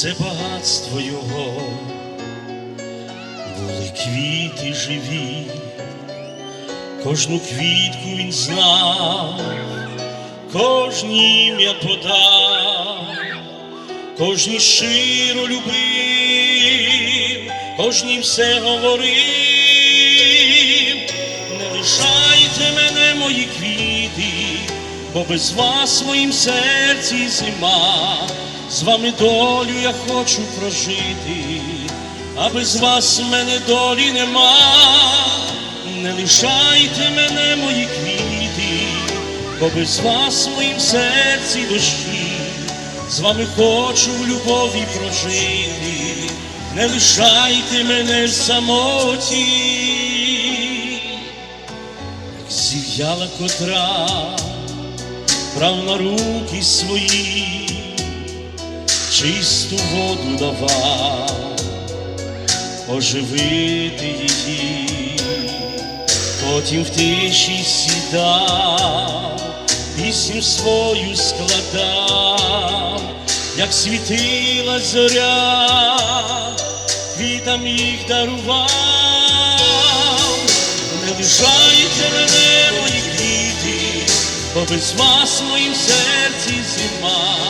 все багатство його, були квіти живі, кожну квітку він знав, кожні ім'я подав, кожні щиро любив, кожній все говорив, не лишайте мене, мої квіти, бо без вас в моїм серці зима, з вами долю я хочу прожити, а без вас мене долі нема, не лишайте мене, мої квіти, бо без вас моїм серці дощі, з вами хочу в любові прожити, не лишайте мене в самоті, зів'яла котра, брав на руки свої, чисту воду давав, оживити її, потім в тиші сідав, пісню свою складав, як світила зоря, квітам їх дарував, не лишайте мене, мої квіти, бо без вас моїм серці зима,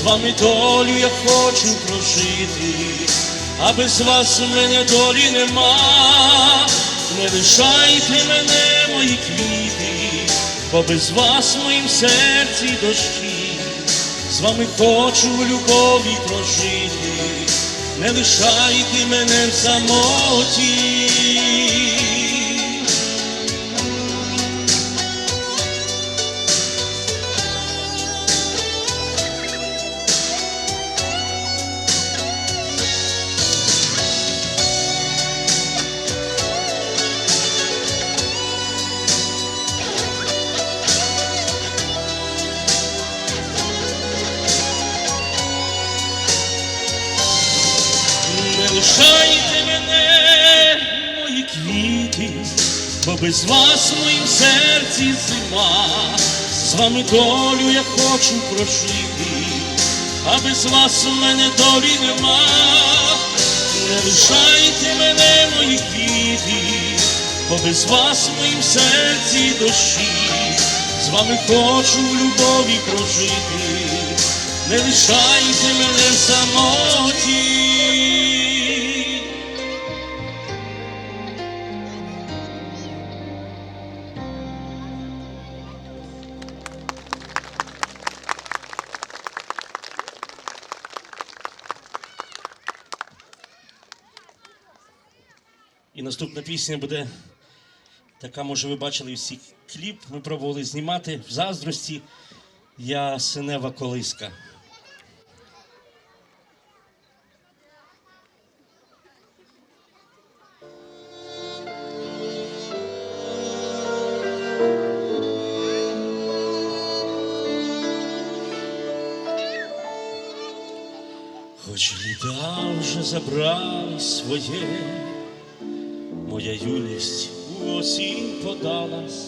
з вами долю я хочу прожити, а без вас в мене долі нема, не лишайте мене, мої квіти, бо без вас в моїм серці дощі, з вами хочу в любові прожити, не лишайте мене в самоті. Бо без вас в моїм серці зима, з вами долю я хочу прожити, а без вас у мене долі нема, не лишайте мене, мої квіти, бо без вас в моїм серці дощі, з вами хочу в любові прожити, не лишайте мене в самоті. І наступна пісня буде така, може, ви бачили всі кліп. Ми пробували знімати в заздрості. Я синева колиска. Хоч літа вже забрали своє, моя юність у осінь подалась,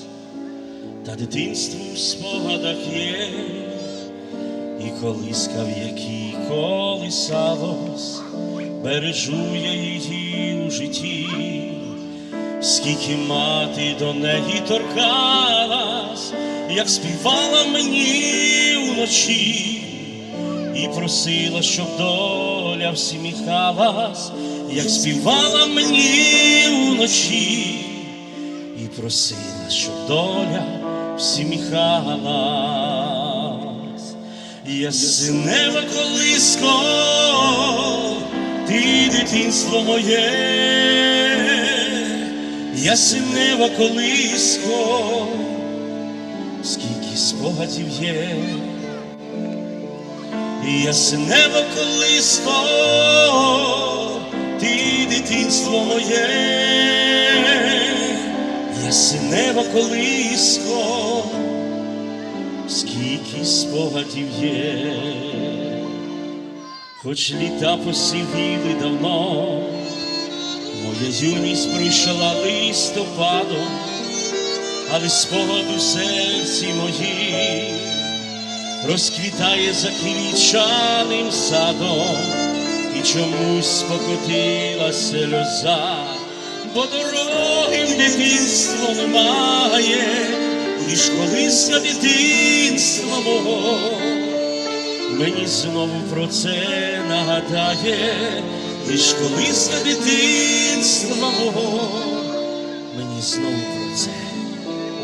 та дитинство в спогадах є, і колиска, в якій колисалось, бережу я її у житті, скільки мати до неї торкалась, як співала мені вночі і просила, щоб доля всміхалась, як співала мені вночі, і просила, щоб доля всміхалась. Я синева колиско, ти дитинство моє, я синева колиско, скільки спогадів є. Яснево колиско, колиско, скільки спогадів є, хоч літа посивіли давно, моя юність прийшла листопадом, але спогад у серці моїй розквітає за квітчаним садом, і чомусь покотила сльоза, бо дороги в дитинство немає, лиш колись дитинства мого. Мені знову про це нагадає, лиш колись дитинства мого, мені знову про це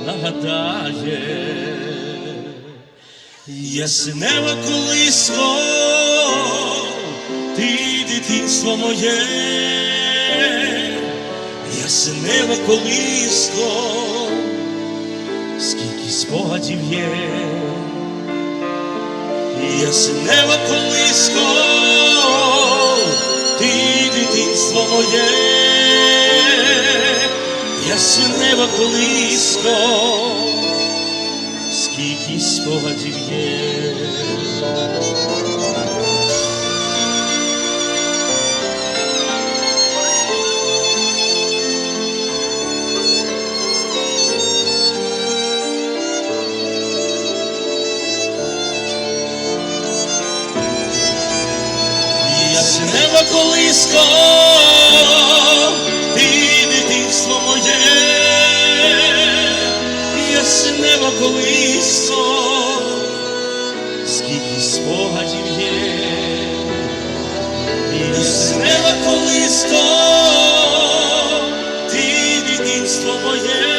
нагадає. Яснева колиско, ти дитинство моє, яснева колиско, скільки спогадів є. Яснева колиско, ти дитинство моє, яснева колиско, скільки спогадів є. Колиско, ти дитинство моє, яснева колиско, скільки спогадів є, яснева колиско, ти дитинство моє,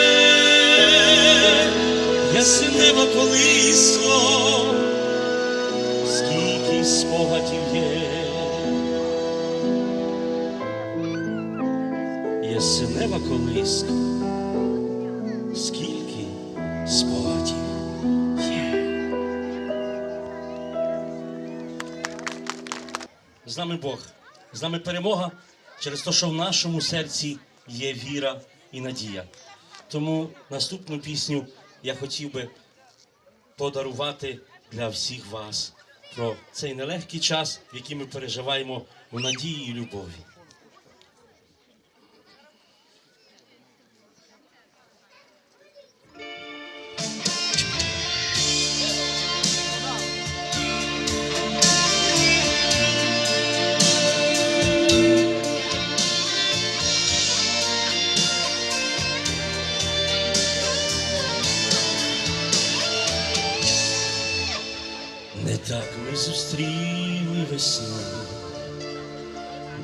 яснева колиско, скільки спогадів є. Ясенева колиска, скільки спогадів є. З нами Бог, з нами перемога через те, що в нашому серці є віра і надія. Тому наступну пісню я хотів би подарувати для всіх вас про цей нелегкий час, в який ми переживаємо у надії і любові. Весну,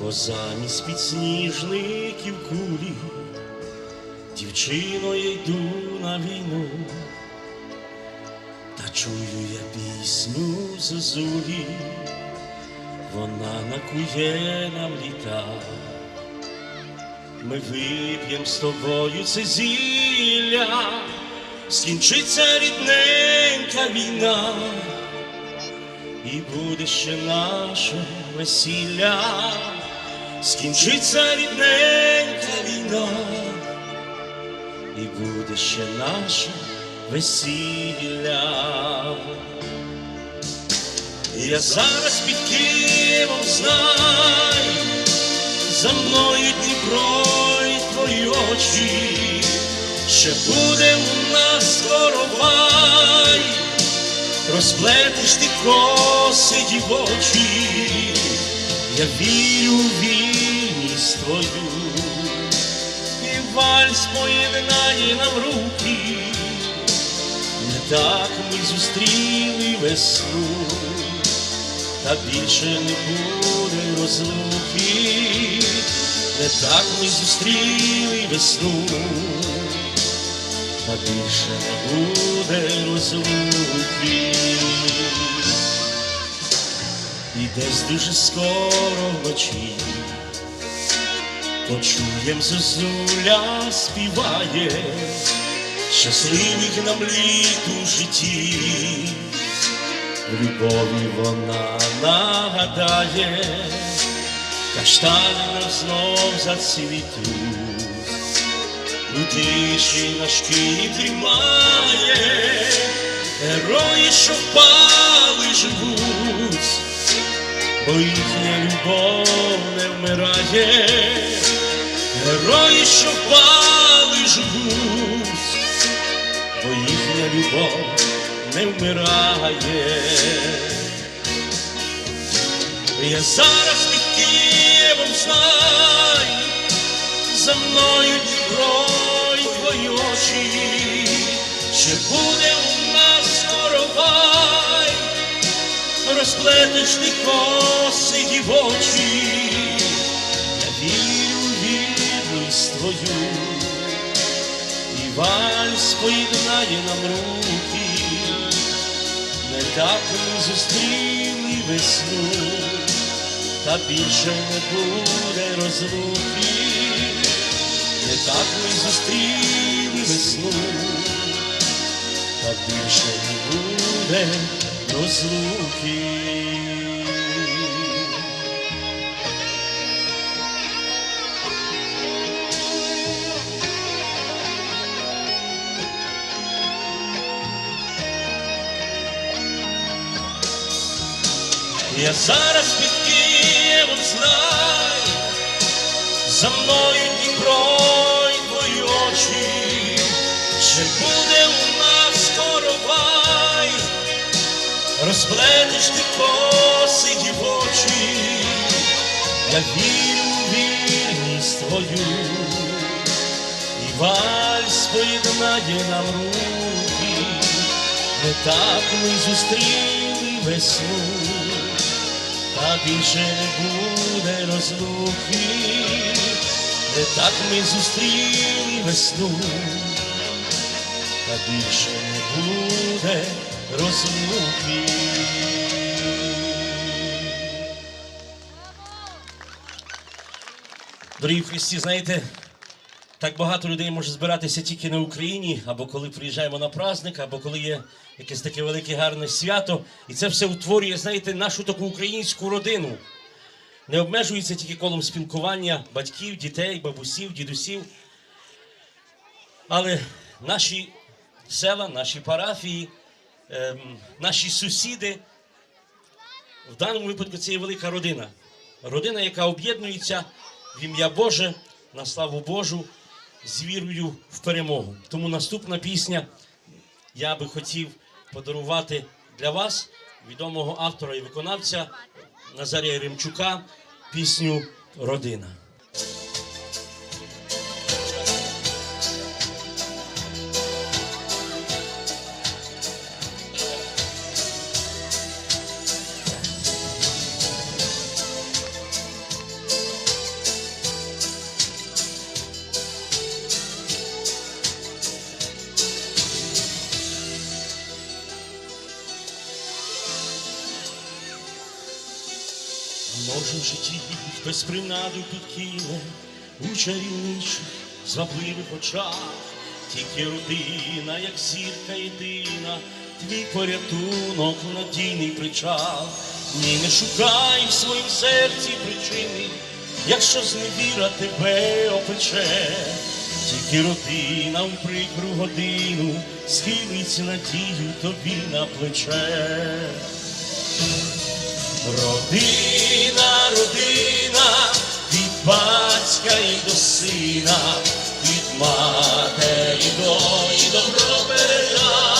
бо замість підсніжників кулі дівчиною йду на війну, та чую я пісню зозулі, вона накує нам літа. Ми вип'єм з тобою це зілля, скінчиться рідненька війна. І буде ще наше весілля, скінчиться рідненька війна, і буде ще наше весілля. Я зараз під Києвом знай, за мною Дніпро і твої очі, ще буде у нас скоро розплетеш ти коси дівочі, я вірю в вільність твою, і вальс поєднає нам руки, не так ми зустріли весну, та більше не буде розлуки, не так ми зустріли весну та більше не буде розлуки. І десь дуже скоро вночі почуєм зозуля співає, щасливих нам літ у житті, любові вона нагадає, каштани нам знов зацвітуть у тиші наш Київ тримає, герої, що впали, живуть, бо їхня любов не вмирає, герої, що впали, живуть, бо їхня любов не вмирає. Я зараз під Києвом знаю, за мною Дніпро й твої очі, ще буде у нас скоро бай, розплетеш ти коси дівочі, я вірю вірність твою, і вальс поєднає нам руки, не так ми зустріли весну, та більше не буде розлуки, так ми зустріли весну, та більше не буде розлуки. Я зараз під Києвом знаю, за мною Дніпро очі, ще буде у нас скоро бай, розплетеш ти коси дівочі, я вірю в вірність твою, і вальс поєднає нам руки, не так ми зустріли весну. Та більше не буде розлуки, не так ми зустріли весну, та більше не буде розлуки. Дорогі Христі, знаєте, так багато людей може збиратися тільки на Україні, або коли приїжджаємо на праздник, або коли є якесь таке велике гарне свято. І це все утворює, знаєте, нашу таку українську родину. Не обмежується тільки колом спілкування батьків, дітей, бабусів, дідусів. Але наші села, наші парафії, ем, наші сусіди, в даному випадку це є велика родина. Родина, яка об'єднується в ім'я Боже, на славу Божу, з вірою в перемогу. Тому наступна пісня я би хотів подарувати для вас, відомого автора і виконавця Назарія Римчука, пісню Родина. Хтось принаду підкине у чарівничих, звабливих очах, тільки родина, як зірка єдина, твій порятунок, надійний причал. Ні, не шукай в своїм серці причини, якщо зневіра тебе опече, тільки родина в прикру годину схилиться надію тобі на плече. Родина, родина, батька і до сина, від матері до і добро передав.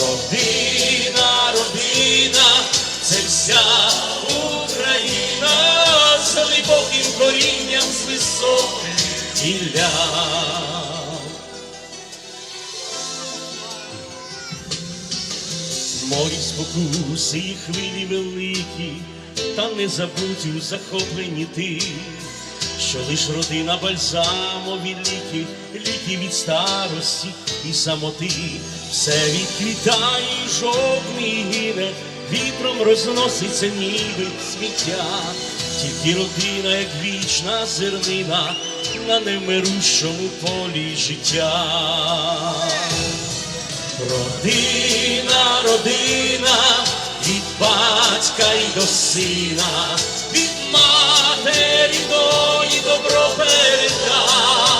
Родина, родина, це вся Україна з глибоким корінням з високих гілля. Морі спокуси і хвилі великі, та не забудь у захопленні ти, що лиш родина бальзамо від ліків, ліки від старості і самоти, все відквітає, і гине, вітром розноситься ніби сміття, тільки родина, як вічна зернина на невмирущому полі життя. Родина, родина, батька й до сина, від матері до і добро переда.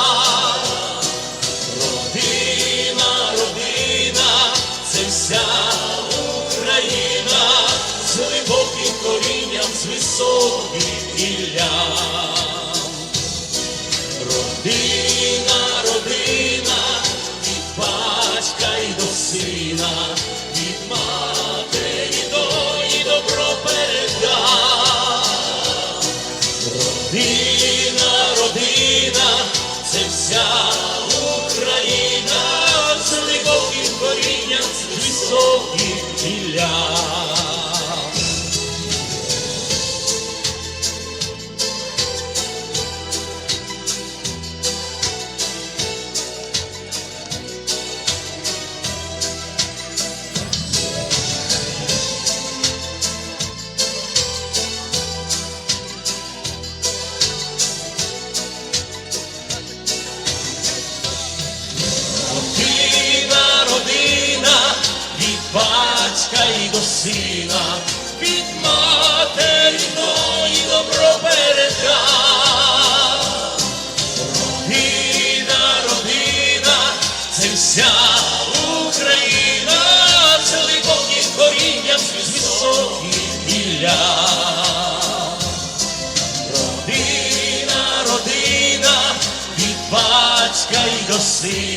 see.